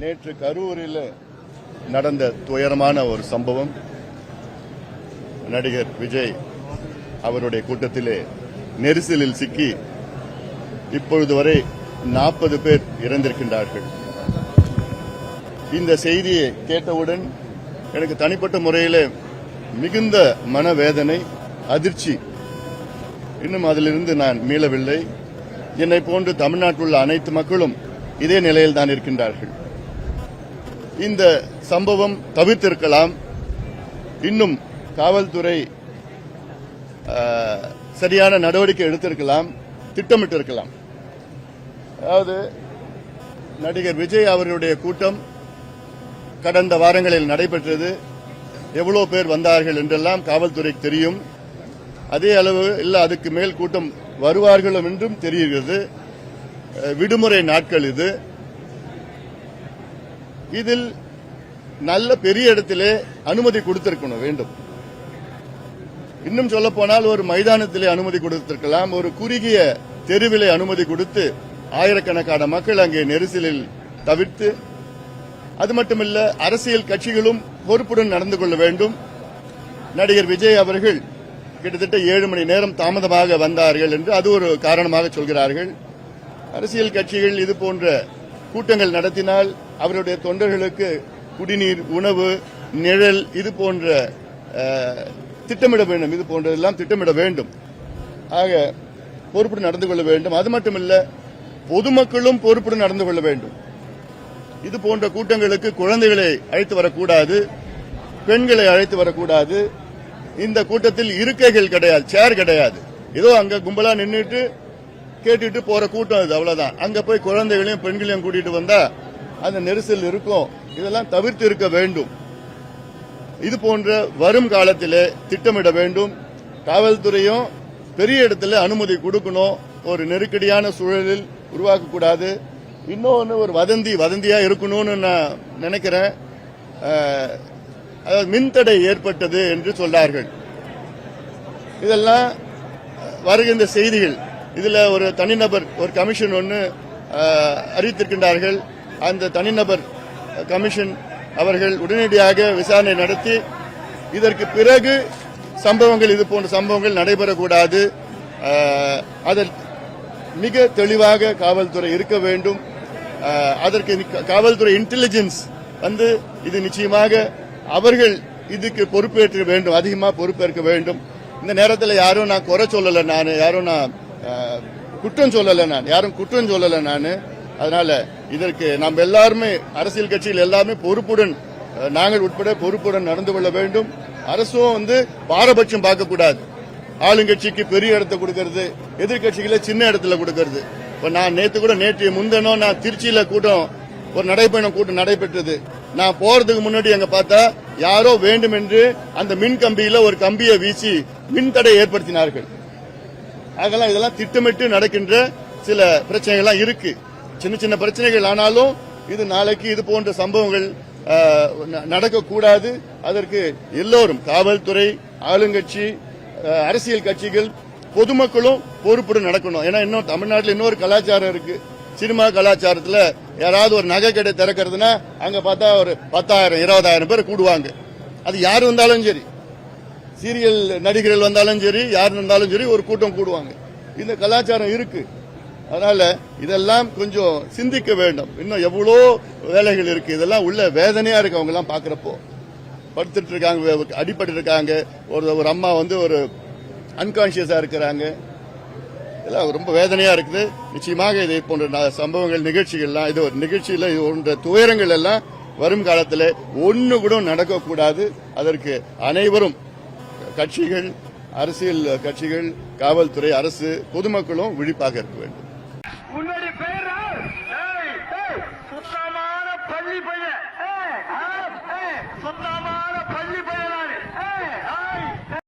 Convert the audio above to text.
நேற்று கரூரில் நடந்த துயரமான ஒரு சம்பவம். நடிகர் விஜய் அவருடைய கூட்டத்திலே நெரிசலில் சிக்கி இப்பொழுது வரை நாற்பது பேர் இறந்திருக்கின்றார்கள். இந்த செய்தியை கேட்டவுடன் எனக்கு தனிப்பட்ட முறையில் மிகுந்த மனவேதனை அதிர்ச்சி. இன்னும் அதிலிருந்து நான் மீளவில்லை. என்னை போன்று தமிழ்நாட்டில் உள்ள அனைத்து மக்களும் இதே நிலையில் தான் இருக்கின்றார்கள். இந்த சம்பவம் தவிர்த்திருக்கலாம். இன்னும் காவல்துறை சரியான நடவடிக்கை எடுத்திருக்கலாம் திட்டமிட்டிருக்கலாம். அதாவது நடிகர் விஜய் அவர்களுடைய கூட்டம் கடந்த வாரங்களில் நடைபெற்றது. எவ்வளோ பேர் வந்தார்கள் என்றெல்லாம் காவல்துறைக்கு தெரியும். அதே அளவு இல்லை அதுக்கு மேல் கூட்டம் வருவார்களும் என்றும் தெரிகிறது. விடுமுறை நாட்கள் இது. இதில் நல்ல பெரிய இடத்திலே அனுமதி கொடுத்திருக்கணும் வேண்டும். இன்னும் சொல்ல போனால் ஒரு மைதானத்திலே அனுமதி கொடுத்திருக்கலாம். ஒரு குறுகிய தெருவிலே அனுமதி கொடுத்து ஆயிரக்கணக்கான மக்கள் அங்கே நெரிசலில் தவிர்த்து அது மட்டுமல்ல அரசியல் கட்சிகளும் பொறுப்புடன் நடந்து கொள்ள வேண்டும். நடிகர் விஜய் அவர்கள் கிட்டத்தட்ட ஏழு மணி நேரம் தாமதமாக வந்தார்கள் என்று அது ஒரு காரணமாக சொல்கிறார்கள். அரசியல் கட்சிகள் இது போன்ற கூட்டங்கள் நடத்தினால் அவருடைய தொண்டர்களுக்கு குடிநீர் உணவு நிழல் இது போன்ற திட்டமிட வேண்டும். இது போன்றதெல்லாம் திட்டமிட வேண்டும். ஆக பொறுப்புடன் நடந்து கொள்ள வேண்டும். அது மட்டுமல்ல பொதுமக்களும் பொறுப்புடன் நடந்து கொள்ள வேண்டும். இது போன்ற கூட்டங்களுக்கு குழந்தைகளை அழைத்து வரக்கூடாது பெண்களை அழைத்து வரக்கூடாது. இந்த கூட்டத்தில் இருக்கைகள் கிடையாது சேர் கிடையாது. ஏதோ அங்க கும்பலா நின்றுட்டு கேட்டுட்டு போற கூட்டம் இது அவ்வளவுதான். அங்க போய் குழந்தைகளையும் பெண்களையும் கூட்டிட்டு வந்தா அந்த நெரிசல் இருக்கும். இதெல்லாம் தவிர்த்து இருக்க வேண்டும். இது போன்ற வரும் காலத்திலே திட்டமிட வேண்டும். காவல்துறையும் பெரிய இடத்துல அனுமதி கொடுக்கணும். ஒரு நெருக்கடியான சூழலில் உருவாக்கக்கூடாது. இன்னொன்று ஒரு வதந்தி வதந்தியா இருக்கணும்னு நான் நினைக்கிறேன். அதாவது மின்தடை ஏற்பட்டது என்று சொன்னார்கள் இதெல்லாம் வருகின்ற செய்திகள். இதில் ஒரு தனிநபர் ஒரு கமிஷன் ஒன்று அறிவித்திருக்கின்றார்கள். அந்த தனிநபர் கமிஷன் அவர்கள் உடனடியாக விசாரணை நடத்தி இதற்கு பிறகு சம்பவங்கள் இது போன்ற சம்பவங்கள் நடைபெறக்கூடாது. அஹ், மிக தெளிவாக காவல்துறை இருக்க வேண்டும். அதற்கு காவல்துறை இன்டெலிஜென்ஸ் வந்து இது நிச்சயமாக அவர்கள் இதுக்கு பொறுப்பேற்க வேண்டும் அதிகமாக பொறுப்பேற்க வேண்டும். இந்த நேரத்தில் யாரும் நான் குறை சொல்லலை நான் யாரும் நான் குற்றம் சொல்லலை நான். யாரும் குற்றம் சொல்லலை நான். அதனால இதற்கு நாம் எல்லாருமே அரசியல் கட்சியில் எல்லாருமே பொறுப்புடன் நாங்கள் உட்பட பொறுப்புடன் நடந்து கொள்ள வேண்டும். அரசும் வந்து பாரபட்சம் பார்க்கக்கூடாது. ஆளுங்கட்சிக்கு பெரிய இடத்தை கொடுக்கறது எதிர்கட்சிகளை சின்ன இடத்துல கொடுக்கறது. இப்ப நான் நேத்து கூட நேற்று முந்தனோ நான் திருச்சியில கூட்டம் ஒரு நடைபயணம் கூட்டம் நடைபெற்றது. நான் போறதுக்கு முன்னாடி அங்க பார்த்தா யாரோ வேண்டும் என்று அந்த மின் கம்பியில ஒரு கம்பியை வீசி மின் தடை ஏற்படுத்தினார்கள். அதெல்லாம் இதெல்லாம் திட்டமிட்டு நடக்கின்ற சில பிரச்சனைகள்லாம் இருக்கு. சின்ன சின்ன பிரச்சனைகள் ஆனாலும் இது நாளைக்கு இது போன்ற சம்பவங்கள் நடக்கக்கூடாது. அதற்கு எல்லோரும் காவல்துறை ஆளுங்கட்சி அரசியல் கட்சிகள் பொதுமக்களும் பொறுப்புடன் நடக்கணும். ஏன்னா இன்னும் தமிழ்நாட்டில் இன்னொரு கலாச்சாரம் இருக்கு. சினிமா கலாச்சாரத்துல யாராவது ஒரு நகை கடை திறக்கிறதுனா அங்க பார்த்தா ஒரு பத்தாயிரம் இருபதாயிரம் பேர் கூடுவாங்க. அது யார் வந்தாலும் சரி. சீரியல் நடிகர்கள் வந்தாலும் சரி யார் இருந்தாலும் சரி ஒரு கூட்டம் கூடுவாங்க. இந்த கலாச்சாரம் இருக்கு. அதனால இதெல்லாம் கொஞ்சம் சிந்திக்க வேண்டும். இன்னும் எவ்வளோ வேலைகள் இருக்கு. இதெல்லாம் உள்ள வேதனையா இருக்கு அவங்க எல்லாம் பாக்குறப்போ படுத்துட்டு இருக்காங்க அடிபட்டு இருக்காங்க. ஒரு ஒரு அம்மா வந்து ஒரு அன்கான்சியஸா இருக்கிறாங்க. இதெல்லாம் ரொம்ப வேதனையா இருக்குது. நிச்சயமாக இதை போன்ற ந- சம்பவங்கள் நிகழ்ச்சிகள்லாம் இது ஒரு நிகழ்ச்சியில இது போன்ற துயரங்கள் எல்லாம் வரும் காலத்தில் ஒன்று கூட நடக்கக்கூடாது. அதற்கு அனைவரும் கட்சிகள் அரசியல் கட்சிகள் காவல்துறை அரசு பொதுமக்களும் விழிப்பாக இருக்க வேண்டும்.